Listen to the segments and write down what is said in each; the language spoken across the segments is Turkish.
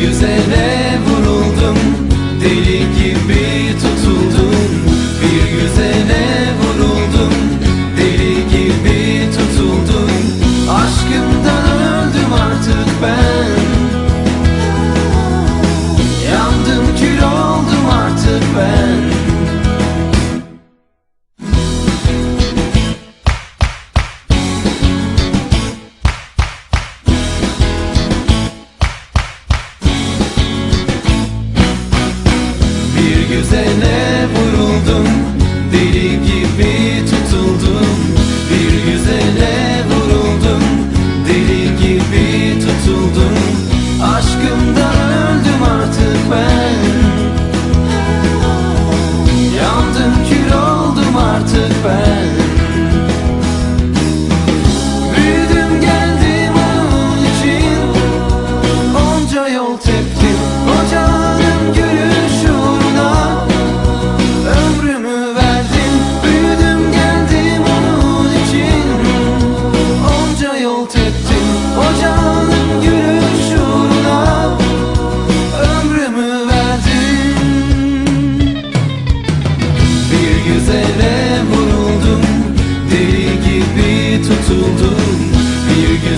güzele vuruldum. Deli güzele vuruldum. Deli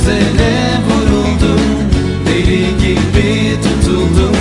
güzele vuruldum Deli gibi tutuldum